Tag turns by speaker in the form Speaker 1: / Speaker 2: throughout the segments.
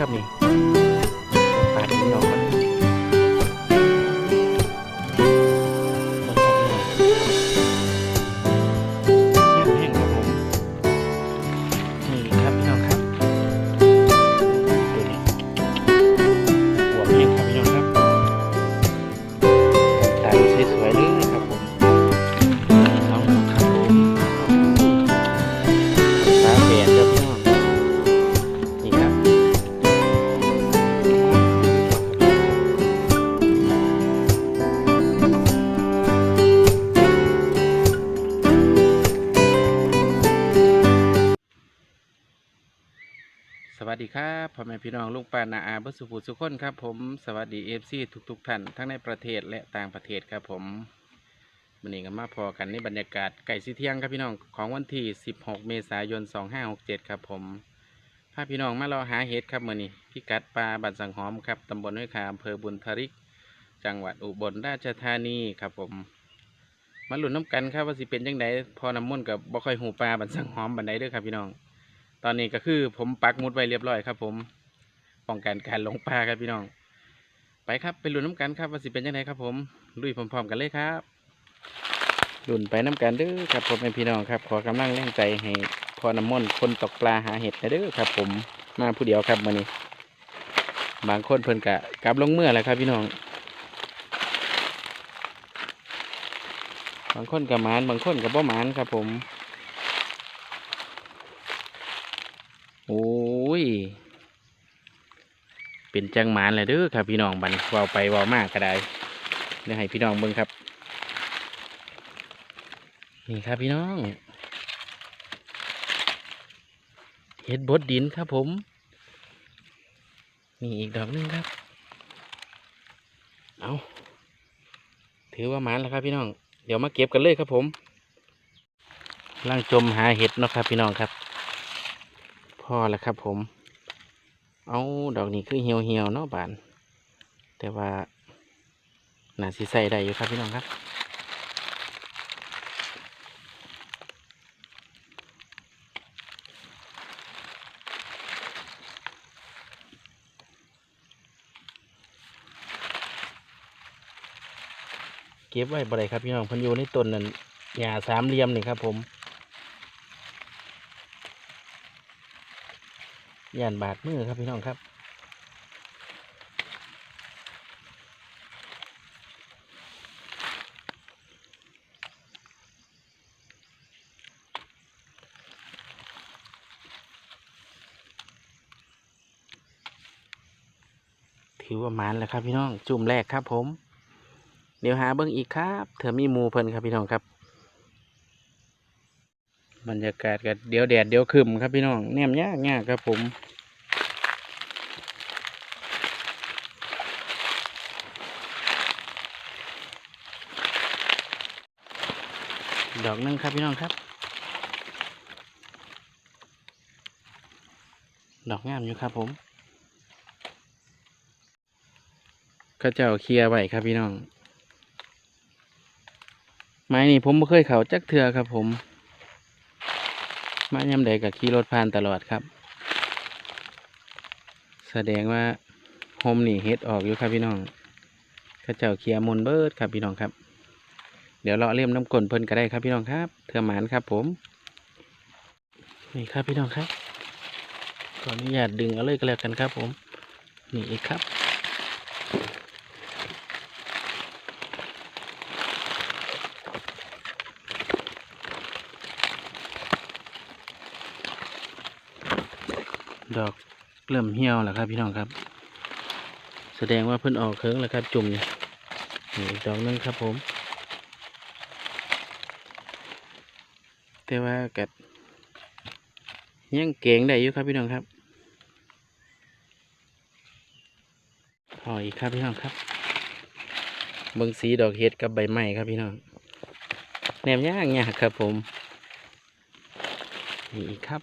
Speaker 1: ครับนี่ สวัสดีครับพ่อแม่พี่น้องลูกป้านาอาบัสุภูสุคนครับ ผมสวัสดีเอฟซีทุกๆท่านทั้งในประเทศและต่างประเทศครับผมวันนี้ก็มาพอกันในบรรยากาศไก่สีเที่ยงครับพี่น้องของวันที่ 16 เมษายน 2567 ครับผมพาพี่น้องมารอหาเห็ดครับมื่อนี้พิกัดปลาบันสังหอมครับตำบลห้วยขาอำเภอบุญทริก จังหวัดอุบลราชธานีครับผมมาหลุนน้ำกันครับว่าสิเป็นยังไงพอน้ำมุ่นกับบ่ค่อยหูปลาบันสังหอมบันไดเด้อครับพี่น้อง ตอนนี้ก็คือผมปักมุดไว้เรียบร้อยครับ ผมป้องกันการหลงป่าครับพี่น้อง ไปครับไปลุ้นน้ำกันครับว่าสิเป็นยังไงครับ ผมลุยพร้อมๆกันเลยครับลุ้นไปน้ำกันเด้อครับผมเป็นพี่น้องครับ ขอกำลังแรงใจให้พอน้ำมนต์คนตกปลาหาเห็ดนะเด้อครับ ผมมาผู้เดียวครับวันนี้บางคนเพิ่นกะกลับลงเมื่อแล้วครับ พี่น้อง บางคนกับมานบางคนกับบ่มานครับ ผม โอ้ย เป็นจังหมานเลยเด้อครับพี่น้องบันเว้าไปเว้ามากก็ได้เดี๋ยวให้พี่น้องเบิ่งครับ นี่ครับพี่น้องเห็ดบดดินครับผมนี่อีกดอกหนึงครับ เอาถือว่าหมานแล้วครับพี่น้อง เดี๋ยวมาเก็บกันเลยครับผมล่างจมหาเห็ดนะครับพี่น้องครับ พอแล้วครับผม เอาดอกนี้คือเหี่ยวเหี่ยวๆเนาะบาน แต่ว่าน่าสิใส่ได้อยู่ครับพี่น้องครับเก็บไว้บ่ได้ครับพี่น้องพันยูในต้นนั่นหญ้าสามเหลี่ยมนี่ครับผม ย่านบาดมือครับพี่น้องครับถือว่ามานแล้วครับพี่น้องจุ่มแรกครับผม เดี๋ยวหาเบิ้งอีกครับเถอมีมูเพิ่นครับพี่น้องครับ บรรยากาศก็เดี๋ยวแดดเดี๋ยวครึมครับพี่น้องแนมยากยากครับผมดอกนึงครับพี่น้องครับ ดอกงามอยู่ครับผมก็เจ้าเคลียร์ไว้ครับพี่น้อง ไม้นี่ผมไม่เคยเขาจักเทือครับผม มายำใดกับขี่รถผ่านตลอดครับ แสดงว่าโฮมนี่เฮ็ดออกอยู่ครับพี่น้องข้าเจ้าเคลียร์มนเบิร์ดครับพี่น้องครับ เดี๋ยวเราเลี่ยมน้ำกลนเพิ่นก็ได้ครับพี่น้องครับ เทือหมานครับผม นี่ครับพี่น้องครับขออนุญาตดึงเอาเลยก็แล้วกันครับผม นี่อีกครับ อกเริ่มเหี่ยวแล้วครับ พี่น้องครับ แสดงว่าเพิ่นออกเคิงแล้วครับ จุ่มนี่นี่อีกดอกนึงครับผม แต่ว่ากัดยังเก่งได้อยู่ครับพี่น้องครับพออีกครับพี่น้องครับเบิงสีดอกเห็ดกับใบไม้ครับพี่น้องแหนมย่างยากครับผม นี่ครับ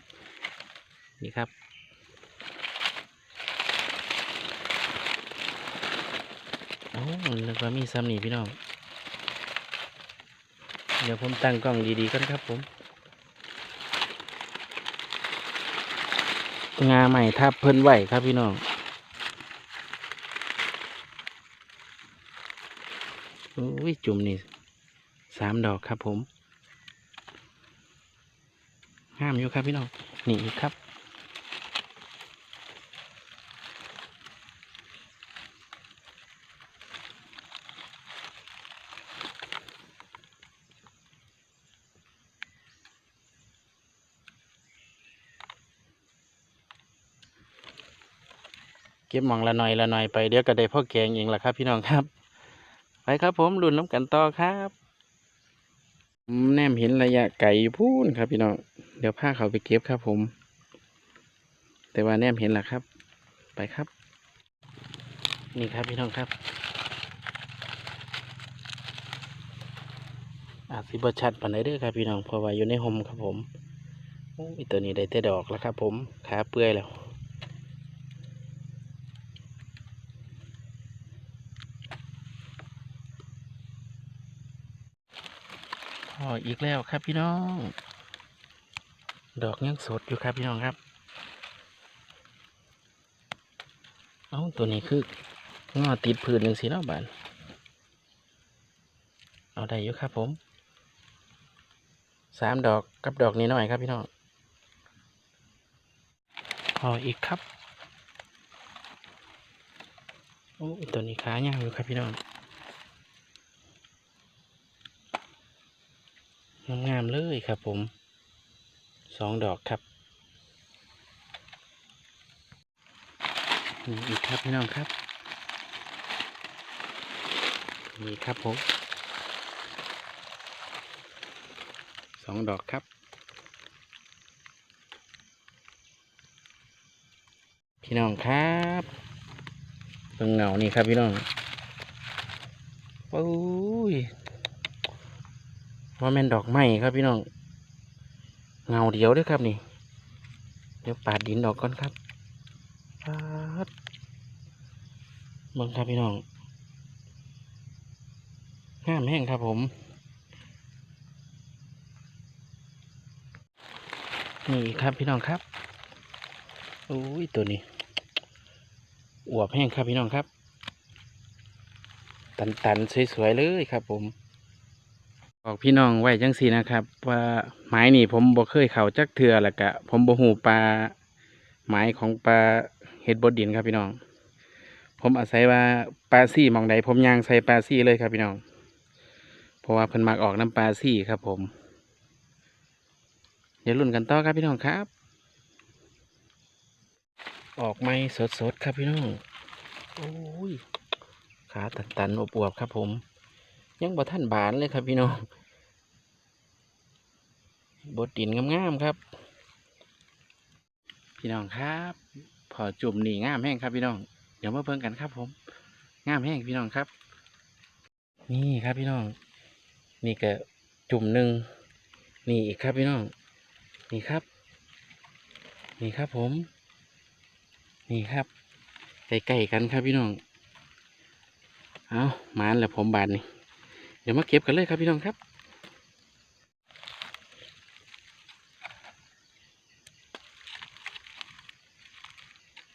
Speaker 1: นี่ครับ โอ้ นึกว่ามีซ้ำนี่พี่น้อง เดี๋ยวผมตั้งกล้องดีๆก่อนครับผม งาใหม่ทับเพิ่นไหวครับพี่น้องโอ้ยจุ่มนี่สามดอกครับผมงามอยู่ครับพี่น้อง นี่ครับ ก็บมองละหน่อยละหน่อยไปเดี๋ยวก็ได้พ่อแกงเองล่ะครับ พี่น้องครับ ไปครับผมรุ่นน้ำกันต่อครับแนมเห็นระยะไก่พูนครับ พี่น้องเดี๋ยวพาเขาไปเก็บครับผม แต่ว่าแนมเห็นล่ะครับ ไปครับ นี่ครับพี่น้องครับอาจสิบชัดปานใดเด้อครับพี่น้องเพราะว่าอยู่ในห่มครับผมโอ้ตัวนี้ได้แต่ดอกแล้วครับผมขาเปื่อยแล้ว พออีกแล้วครับพี่น้อง ดอกยังสดอยู่ครับพี่น้องครับ เอ้าตัวนี้คืองอติดพื้นหนึ่งสีเนาะบานเอาได้อยู่ครับผมสามดอกกับดอกนี้หน่อยครับพี่น้องพออีกครับ โอ้ตัวนี้ขาย่างอยู่ครับพี่น้อง งามๆเลยครับผมสองดอกครับนี่อีกครับพี่น้องครับนี่ครับผมสองดอกครับ พี่น้องครับเบิ่งเงานี่ครับพี่น้องโอ้ย ว่าแม่นดอกไม้ครับพี่น้องเงาเดียวด้วยครับนี่ เดี๋ยวปาดดินดอกก่อนครับปาดเบิ่งครับพี่น้องงามแห้งครับผมนี่ครับพี่น้องครับโอ้ยตัวนี้อวบแห้งครับพี่น้องครับ ตันๆสวยๆเลยครับผม บอกพี่น้องไว้จังสีนะครับ ว่าไม้นี่ผมบ่เคยเข้าจักเทือแล้วกะ ผมบ่หูปลาไม้ของปลาเห็ดบดดินครับพี่น้อง ผมอาศัยว่าปลาซี่มองใดผมยางใส่ปลาซี่เลยครับพี่น้อง เพราะว่าเพิ่นมักออกน้ำปลาซี่ครับผมเดี๋ยวลุ้นกันต่อครับพี่น้องครับ ออกไม้สดๆครับพี่น้องโอ้ยขาตันๆอบอวบๆครับผม ยังบ่ท่านบานเลยครับพี่น้องบดดินงามๆครับ พี่น้องครับพอจุ่มนี่งามแห้งครับพี่น้อง เดี๋ยวมาเพิ่งกันครับ ผม งามแห้งพี่น้องครับ นี่ครับพี่น้อง นี่ก็จุ่มหนึ่งนี่อีกครับพี่น้อง นี่ครับ นี่ครับผม นี่ครับใกล้ๆกันครับพี่น้อง เอามานแล้วผมบานนี่ ดี๋ยวมาเก็บกันเลยครับพี่น้องครับ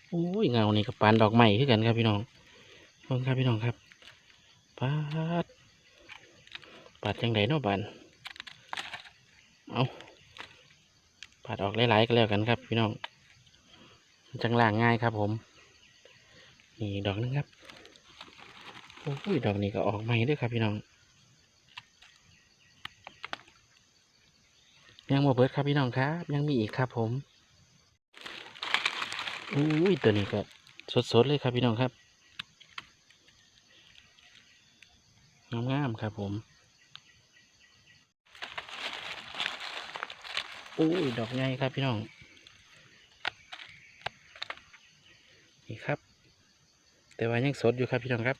Speaker 1: โอ้ยเงานี่กับปานดอกไม้คือกันครับพี่น้องเพิ่งครับพี่น้องครับปาดปาดจังไดเนาะบานเอาปาดออกหลายๆก็แล้วกันครับ พี่น้องจังล่างง่ายครับผม นี่ดอกหนึงครับโอ้ยดอกนี้ก็ออกใหม่ด้วยครับพี่น้อง ยังบ่เบิดครับพี่น้องครับ ยังมีอีกครับผมอุ้ยตัวนี้ก็สดๆเลยครับพี่น้องครับงามๆครับผมอุ้ยดอกใหญ่ครับพี่น้องนี่ครับ แต่ว่ายังสดอยู่ครับพี่น้องครับ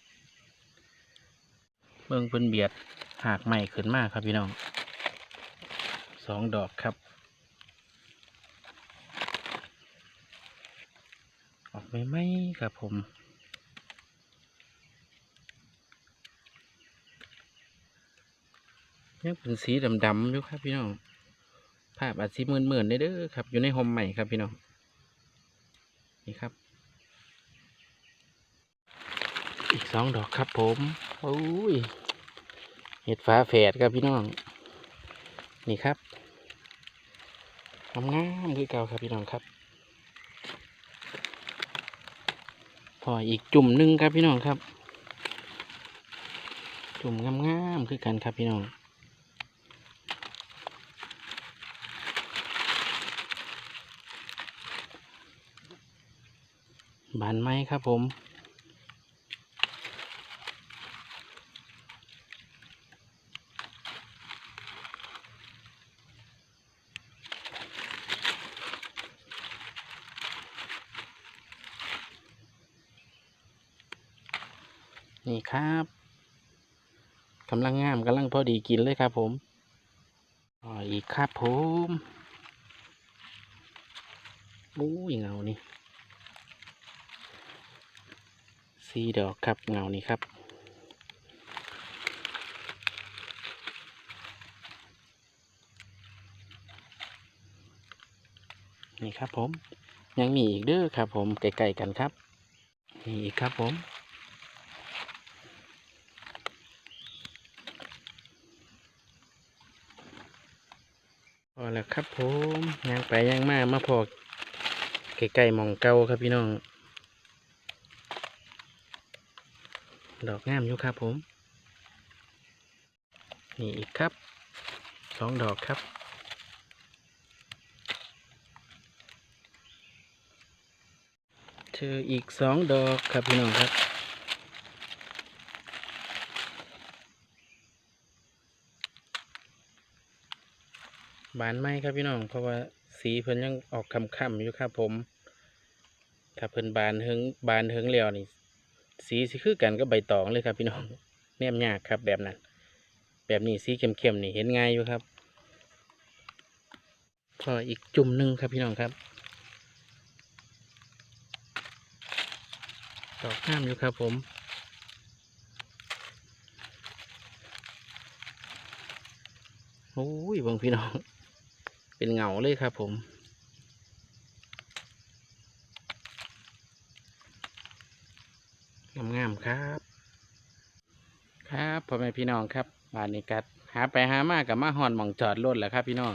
Speaker 1: เบิ่งเพิ่นเบียดหากใหม่ขึ้นมากครับพี่น้อง สองดอกครับ ออกไม่ไหมครับผมยังเป็นสีดำๆอยู่ครับพี่น้อง ภาพอาจสีเหมือนๆได้เด้อครับ อยู่ในหอมใหม่ครับพี่น้อง นี่ครับ อีกสองดอกครับผมโอ้ย เห็ดฟ้าแฝดครับพี่น้อง นี่ครับ งามงามๆคือเก่าครับพี่น้องครับพออีกจุ่มหนึ่งครับพี่น้องครับ จุ่มงามๆคือกันครับพี่น้องบานไม้ครับผม นี่ครับกำลังงามกำลัง พอดีกินเลยครับผมอ๋อีกครับผมอู้ยเงานี่สีดอกครับเงานี่ครับนี่ครับผมยังมีอีกเด้อครับผมใกล้ๆกันครับ นี่อีกครับผม อแล้วครับผมย่างไปย่างมามาพอใกล้ๆหมองเก่าครับพี่น้อง ดอกงามอยู่ครับผม นี่อีกครับสองดอกครับเจออีกสองดอกครับพี่น้องครับ บานไหมครับพี่น้องเพราะว่าสีเพิ่นยังออกค่ำๆอยู่ครับผม ถ้าเพิ่นบานเฮิงบานเฮิงแล้วนี่ สีสิคือกันก็ใบตองเลยครับ พี่น้องแนมยากครับแบบนั้น แบบนี้สีเข้มๆนี่เห็นง่ายอยู่ครับพออีกจุ่มหนึ่งครับพี่น้องครับดอกงามอยู่ครับผมโอ้ยบางพี่น้อง เป็นเงาเลยครับผม งามๆครับ ครับพ่อแม่พี่น้องครับบ้านนี้กัดหาไปหามากกับมาหอนหมองจอดรถแหละครับพี่น้อง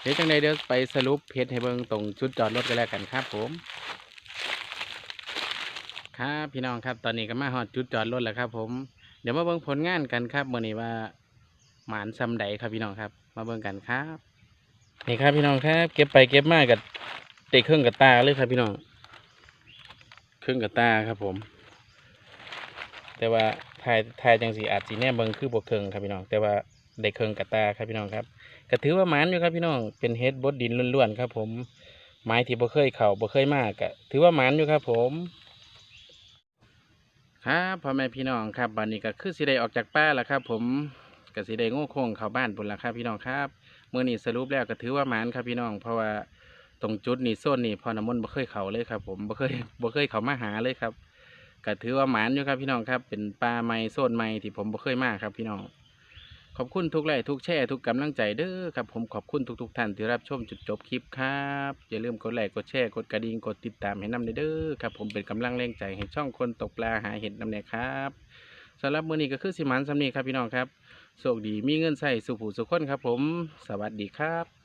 Speaker 1: เดี๋ยวจังใดเดี๋ยวไปสรุปเพจให้เบิ่งตรงจุดจอดรถกันแล้วกันครับผม ครับพี่น้องครับตอนนี้ก็มาหอดจุดจอดรถแล้วครับ ผมเดี๋ยวมาเบิ่งผลงานกันครับมื่อนี้ว่าหมานซำใดครับพี่น้องครับ มาเบิ่งกันครับ นี่ครับพี่น้องครับเก็บไปเก็บมากกับเตะเครื่องกับตาเลยครับพี่น้องเครื่องกับตาครับผม แต่ว่าทายทายจังสีอาจสีแน่เบิงคือบวเครื่องครับพี่น้อง แต่ว่าได้เครื่องกับตาครับพี่น้องครับก็ถือว่ามันอยู่ครับพี่น้องเป็นเฮดบดดินล้วนๆครับ ผมไม้ที่บ่เคยเข่าบ่เคยมากก็ถือว่ามันอยู่ครับผมครับพ่อแม่พี่น้องครับบัดนี้ก็คือสิได้ออกจากป่าแล้วครับ ผมก็สิได้โง่โค้งเข้าบ้านพุ่นละครับพี่น้องครับ เมื่อนี้สรุปแล้วก็ถือว่าหมันครับพี่น้อง เพราะว่าตรงจุดนี้โซนนี้พอน้ำมนต์บ่เคยเข้าเลยครับ ผมบ่เคยบ่เคยเข้ามาหาเลยครับก็ถือว่าหมันอยู่ครับพี่น้องครับ เป็นป่าไม้โซนไม้ที่ผมบ่เคยมาครับพี่น้อง ขอบคุณทุกไลค์ทุกแชร์ทุกกำลังใจเด้อครับผมขอบคุณทุกๆท่านที่รับชมจุดจบคลิปครับอย่าลืมกดไลค์กดแชร์กดกระดิ่งกดติดตามให้นำเด้อครับผมเป็นกำลังแรงใจให้ช่องคนตกปลาหาเห็ดนำเนยครับสำหรับมื้อนี้ก็คือสิหมันสำนีครับพี่น้องครับ โชคดีมีเงินใส่สุขผู้สุขคนครับผม สวัสดีครับ